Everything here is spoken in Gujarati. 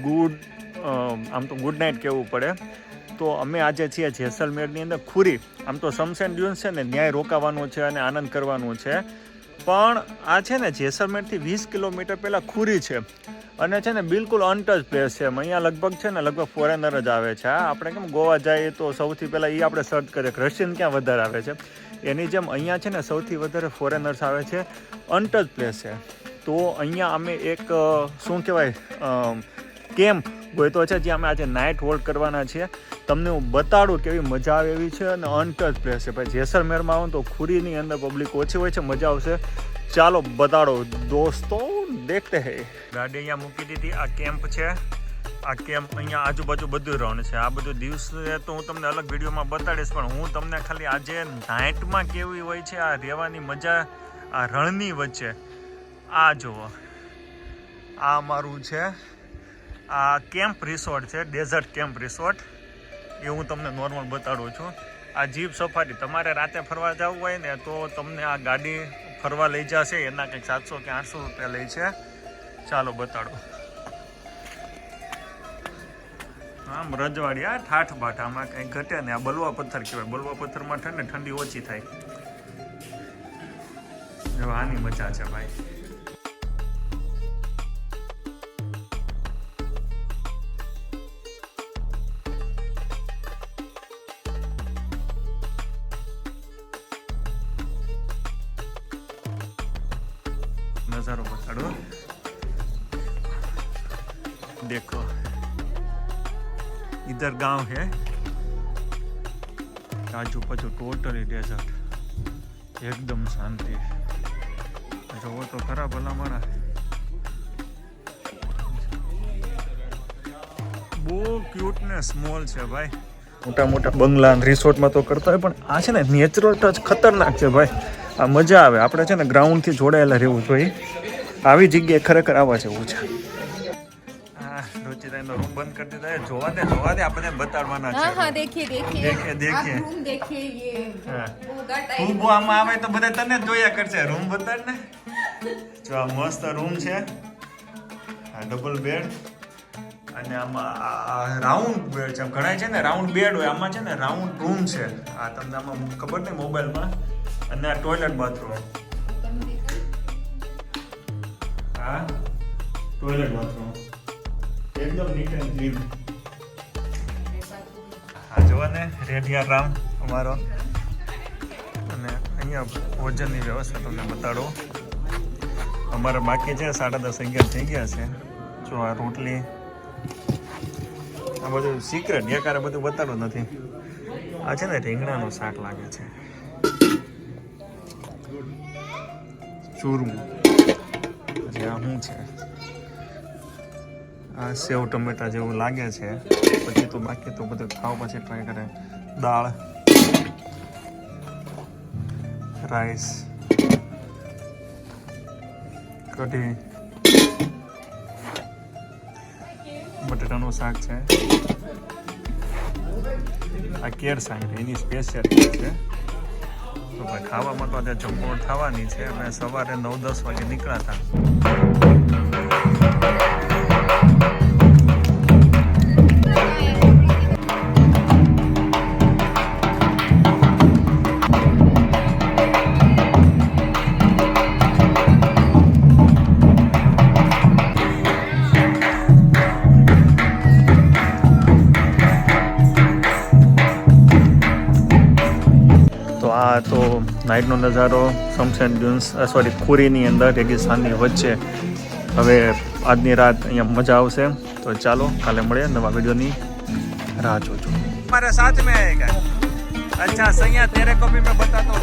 ગુડ આમ તો ગુડ નાઇટ કહેવું પડે. તો અમે આજે છીએ જેસલમેરની અંદર ખુરી. આમ તો સમસેન ડ્યુન્સ છે ને, ન્યાય રોકાવાનું છે અને આનંદ કરવાનું છે. પણ આ છે ને, જેસલમેરથી વીસ કિલોમીટર પહેલાં ખુરી છે. અને છે ને, બિલકુલ અનટચ પ્લેસ છે. અહીંયા લગભગ છે ને, લગભગ ફોરેનર જ આવે છે. આપણે કેમ, ગોવા જઈએ તો સૌથી પહેલાં એ આપણે સર્ચ કરીએ રશિયન ક્યાં વધારે આવે છે. એની જેમ અહીંયા છે ને, સૌથી વધારે ફોરેનર્સ આવે છે. અનટચ પ્લેસ છે. તો અહીંયા અમે એક શું કહેવાય કેમ્પ ગોયતો છે, જ્યાં અમે આજે નાઇટ હોલ્ડ કરવાના છીએ. તમને હું બતાડું કેવી મજા આવે એવી છે અને અનટચ પ્લેસ છે. ભાઈ, જેસલમેરમાં આવો તો ખુરીની અંદર પબ્લિક ઓછી હોય છે, મજા આવશે. ચાલો, બતાડો. દોસ્તો, દેખતે હે. ગાડી અહીંયા મૂકી દીધી. આ કેમ્પ છે. આ કેમ્પ અહીંયા આજુબાજુ બધું રન છે. આ બધું દિવસે તો હું તમને અલગ વિડીયોમાં બતાડીશ, પણ હું તમને ખાલી આજે નાઇટમાં કેવી હોય છે, આ રહેવાની મજા, આ રણની વચ્ચે. આ જુઓ. આ મારું છે. આ કેમ્પ રિસોર્ટ છે, ડેઝર્ટ કેમ્પ રિસોર્ટ. એ હું તમને નોર્મલ બતાડું છું. આ જીપ સફારી, તમારે રાતે ફરવા જવું હોય ને તો તમને આ ગાડી ફરવા લઈ જશે. એના કંઈક સાતસો કે આઠસો રૂપિયા લે છે. ચાલો બતાડો. આમ રજવાડી, આ ઠાઠ બાઠ આમાં કંઈ ઘટે ને આ બલવા પથ્થર કહેવાય. બલવા પથ્થરમાં ઠંડે, ઠંડી ઓછી થાય. આની મજા છે ભાઈ. नज़ारो बताड़ो देखो इधर गांव है આજુ પાછું ટોટલી ડેઝર્ટ એકદમ શાંતિ જોવો તો ખરા ભલા મારા બહુ ક્યુટ ને સ્મોલ છે ભાઈ મોટા મોટા બંગલા રિસોર્ટમાં તો કરતા હોય પણ આ છે ને નેચરલ ટચ ખતરનાક છે ભાઈ આ મજા આવે. આપણે છે ને ગ્રાઉન્ડથી જોડાયેલા રહેવું જોઈએ. આવી જગ્યાએ ખરેખર આવા છે જેવું છે. રુચિતાનો રૂમ બંધ કરી દીધા. જોવા દે જોવા દે આપણે બતાડવાના છે. હા દેખીએ દેખીએ. દેખીએ રૂમ દેખીએ યે તું બો આમાં આવે તો બધા તને જ જોયા કરશે. રૂમ બતાડ ને જો આ મસ્ત રૂમ છે. આ ડબલ બેડ અને આમાં રાઉન્ડ બેડ છે. ઘણા છે ને રાઉન્ડ બેડ હોય. આમાં છે ને રાઉન્ડ રૂમ છે. આ તમને આમાં ખબર નહીં મોબાઈલમાં અને આ ટોયલેટ બાથરૂમ આ ટોયલેટ બાથરૂમ એકદમ નીટ એન્ડ ક્લીન આ જોવાને રેડિયા રામ અમારો. અને અહીંયા ભોજનની વ્યવસ્થા તમને બતાડો. અમારે બાકી છે, સાડા દસ અગિયાર થઈ ગયા છે. જો આ રોટલી, આ બધું સિક્રેટ એકારે બધું બતાડું નથી. આ છે ને રીંગણાનું શાક લાગે છે. ચૂરમું પછી આ શું છે? આ સેવ ટમેટા જેવું લાગે છે. પછી તો બાકી તો બધું ખાવ પછી ટ્રાય કરે. દાળ રાઈસ કઢી, બટાટાનું શાક છે. આ કેર શાક એની સ્પેશિયાલિટી છે. તો ભાઈ ખાવામાં તો આજે જમવાનું થવાની છે. અમે સવારે નવ દસ વાગે નીકળ્યા હતા. આ તો નાઇટનો નજારો સમસેન ડ્યુન્સ સોરી ખુરીની અંદર, રેગિસ્તાનની વચ્ચે. હવે આજની રાત અહીંયા મજા આવશે. તો ચાલો, કાલે મળીએ, નવા વિડીયોની રાહ જોજો. મારા સાથ મેં અચ્છા, સૈયા, તેરે કો મેં બતાતા